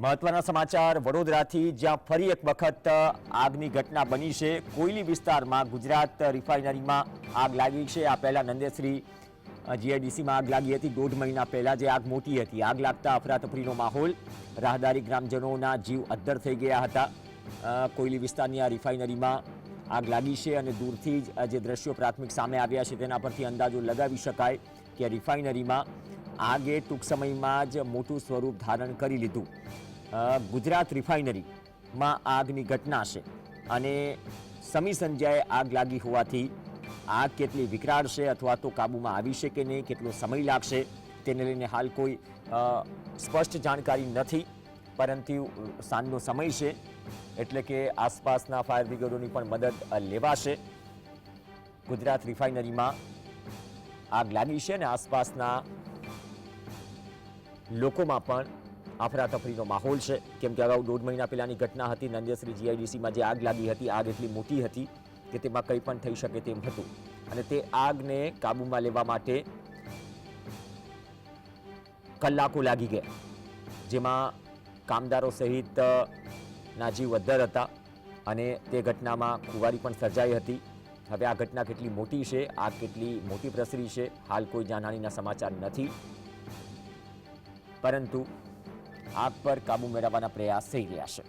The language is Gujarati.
મહત્વના સમાચાર, વડોદરાથી જ્યાં ફરી એક વખત આગની ઘટના બની છે. કોયલી વિસ્તારમાં ગુજરાત રિફાઇનરીમાં આગ લાગી છે. આ પહેલા નંદેશ્રી જીઆઈડીસીમાં આગ લાગી હતી. દોઢ મહિના પહેલા જે આગ મોટી હતી. આગ લાગતા અફરાતફરીનો માહોલ, રાહદારી ગ્રામજનોના જીવ અદ્ધર થઈ ગયા હતા. કોયલી વિસ્તારની આ રિફાઇનરીમાં આગ લાગી છે અને દૂરથી જ જે દ્રશ્યો પ્રાથમિક સામે આવ્યા છે તેના પરથી અંદાજો લગાવી શકાય કે રિફાઇનરીમાં આગે ટૂંક સમયમાં જ મોટું સ્વરૂપ ધારણ કરી લીધું. ગુજરાત રિફાઇનરીમાં આગની ઘટના છે અને સમી સંજ્યાએ આગ લાગી હોવાથી આગ કેટલી વિકરાળ છે અથવા તો કાબૂમાં આવી છે કે નહીં, કેટલો સમય લાગશે તેને લઈને હાલ કોઈ સ્પષ્ટ જાણકારી નથી, પરંતુ સાંજનો સમય છે એટલે કે આસપાસના ફાયર બ્રિગેડોની પણ મદદ લેવાશે. ગુજરાત રિફાઇનરીમાં આગ લાગી છે અને આસપાસના લોકોમાં પણ અફરાતફરીનો માહોલ છે. કેમ કે અગાઉ દોઢ મહિના પહેલાંની ઘટના હતી. નંદેશ્રી જીઆઈડીસીમાં જે આગ લાગી હતી આગ એટલી મોટી હતી કે તેમાં કંઈ પણ થઈ શકે તેમ હતું. અને તે આગને કાબૂમાં લેવા માટે કલાકો લાગી ગયા. જેમાં કામદારો સહિત અ, ના હતા અને તે ઘટનામાં ખુવારી પણ સર્જાઈ હતી. હવે આ ઘટના કેટલી મોટી છે આગ કેટલી મોટી પ્રસરી છે હાલ કોઈ જાનહાનીના સમાચાર નથી. પરંતુ આગ પર કાબુ મેળવવાના પ્રયાસ થઈ રહ્યા છે.